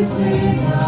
Сина